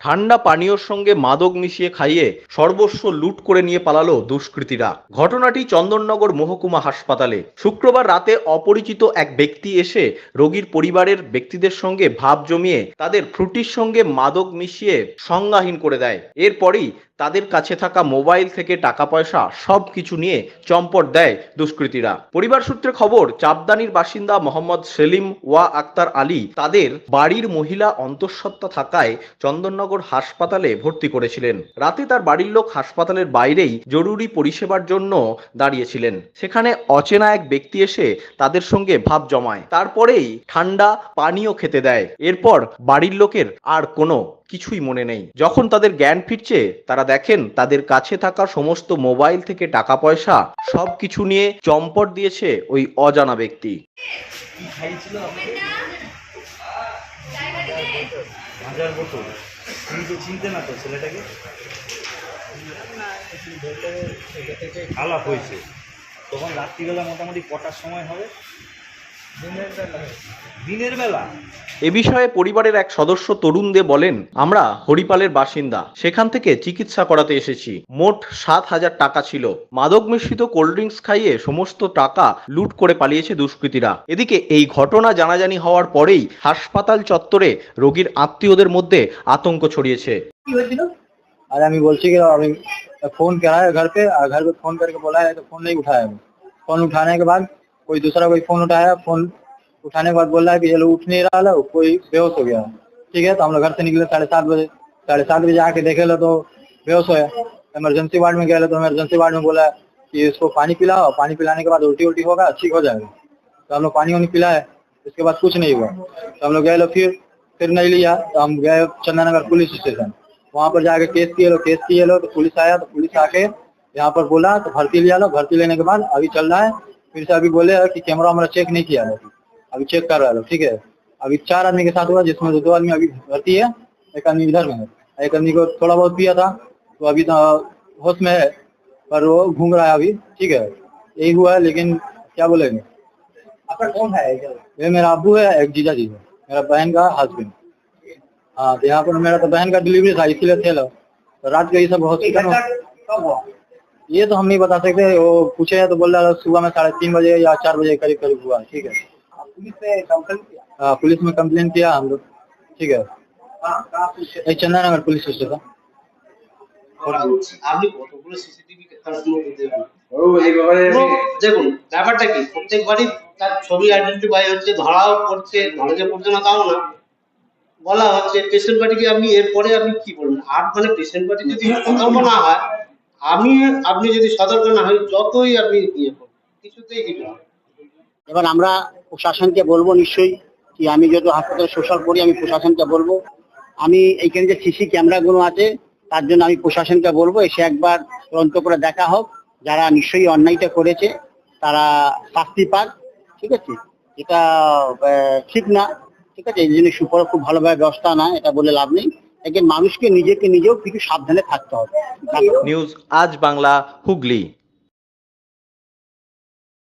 ঠান্ডা পানীয়র সঙ্গে মাদক মিশিয়ে খাইয়ে সর্বস্ব লুট করে নিয়ে পালালো দুষ্কৃতীরা। ঘটনাটি চন্দননগর মহকুমা হাসপাতালে। শুক্রবার রাতে অপরিচিত এক ব্যক্তি এসে রোগীর পরিবারের ব্যক্তিদের সঙ্গে ভাব জমিয়ে তাদের ফ্রুটির সঙ্গে মাদক মিশিয়ে সংজ্ঞাহীন করে দেয়। এরপরই তাদের কাছে থাকা মোবাইল থেকে টাকা পয়সা সব কিছু নিয়ে চম্পট দেয় দুষ্কৃতীরা। পরিবার সূত্রে খবর চাপদানির বাসিন্দা মোহাম্মদ সেলিম ওয়া আক্তার আলী তাদের বাড়ির মহিলা অন্তঃসত্ত্বা থাকায় চন্দননগর হাসপাতালে ভর্তি করেছিলেন। রাতে তার বাড়ির লোক হাসপাতালের বাইরেই জরুরি পরিষেবার জন্য দাঁড়িয়েছিলেন। সেখানে অচেনা এক ব্যক্তি এসে তাদের সঙ্গে ভাব জমায়। তারপরেই ঠান্ডা পানীয় খেতে দেয়। এরপর বাড়ির লোকের আর কোনো কিছুই মনে নেই। যখন তাদের জ্ঞান ফিরছে, তারা দেখেন তাদের কাছে থাকা সমস্ত মোবাইল থেকে টাকা পয়সা সবকিছু নিয়ে চম্পট দিয়েছে ওই অজানা ব্যক্তি। তখন রাত্রিবেলা মোটামুটি কটার সময় হবে? দিনের বেলা দিনের বেলা এ বিষয়ে পরিবারের এক সদস্য তরুণ দে বলেন আমরা হরিপালের বাসিন্দা সেখান থেকে চিকিৎসা করাতে এসেছি মোট সাত হাজার টাকা ছিল মাদক মিশ্রিত কোল্ড ড্রিঙ্কস খাইয়ে সমস্ত টাকা লুট করে পালিয়েছে দুষ্কৃতীরা এদিকে এই ঘটনা জানাজানি হওয়ার পরেই হাসপাতাল চত্বরে রোগীর আত্মীয়দের মধ্যে আতঙ্ক ছড়িয়েছে अरे अभी बोलती कि अभी फोन करा है घर पे और घर पे फोन करके बोला है तो फोन नहीं उठाया अभी फोन उठाने के बाद कोई दूसरा कोई फ़ोन उठाया, फ़ोन उठाने के बाद बोल रहा है कि ये लोग उठ नहीं रहा है कोई बेहोश हो गया। ठीक है तो हम लोग घर से निकले साढ़े सात बजे, साढ़े सात बजे आके देखे लो तो बेहोश हो इमरजेंसी वार्ड में गए तो इमरजेंसी वार्ड में बोला कि इसको पानी पिलाओ, पानी पिलाने के बाद उल्टी उल्टी होगा, ठीक हो जाएगा। तो हम लोग पानी वानी पिलाए उसके बाद कुछ नहीं हुआ। तो हम लोग गए लो फिर फिर नहीं लिया तो हम गए चंदनगर पुलिस स्टेशन। वहाँ पर जाके केस किए लो, केस किए लो तो पुलिस आया तो पुलिस आके यहाँ पर बोला तो भर्ती लिया लो। भर्ती लेने के बाद अभी चल रहा है फिर से अभी बोले कि कैमरा हमारा चेक नहीं किया अभी चेक कर रहा लो ठीक है? अभी चार आदमी के साथ हुआ जिसमें दो आदमी अभी भर्ती है एक आदमी इधर में है। एक आदमी को थोड़ा बहुत पिया था तो अभी तो होश में है पर वो घूम रहा है अभी ठीक है? यही हुआ है लेकिन क्या बोलेंगे? आपका कौन है? ये मेरा अबू है एक जीजा जी है मेरा बहन का हस्बैंड हाँ तो यहाँ पर मेरा तो बहन का डिलीवरी था इसीलिए थे लोग। तो रात का ये सब हॉस्पिटल ये तो हम नहीं बता सकते वो पूछे तो बोल रहा है सुबह में साढ़े तीन बजे या चार बजे करीब करीब हुआ ठीक है पुलिस में कंप्लेन किया हाँ पुलिस में कंप्लेन किया हम लोग ठीक है ये चंदनगर पुलिस स्टेशन আপনি কতগুলো সিসিটিভি কাস্টমার দেবেন দেখুন ব্যাপারটা কি প্রত্যেকবারই তার ছবি আইডেন্টিফাই হচ্ছে ধরাও পড়ছে ধরা যে পড়ছে না তাও না বলা হচ্ছে পেশেন্ট পার্টিকে আপনি এরপরে আপনি কি বলবেন আর মানে পেশেন্ট পার্টি যদি সতর্ক না হয় আমি, আপনি যদি সতর্ক না হয় যতই আপনি ইয়ে কিছুতেই কিছু এবার আমরা প্রশাসনকে বলব নিশ্চয়ই কি আমি যেহেতু হাসপাতালে সোশ্যাল করি, আমি প্রশাসনকে বলব। আমি এইখানে যে সিসি ক্যামেরাগুলো আছে, তার জন্য আমি প্রশাসনকে বলব, এসে একবার তদন্ত করে দেখা হোক। যারা নিশ্চয়ই অন্যায়টা করেছে, তারা শাস্তি পাক, ঠিক আছে? এটা ঠিক না, ঠিক আছে? এই জন্য সুপর খুব ভালোভাবে ব্যবস্থা না এটা বলে লাভ নেই। একে মানুষকে নিজেকে নিজেও কিছু সাবধানে থাকতে হবে। নিউজ আজ বাংলা হুগলি।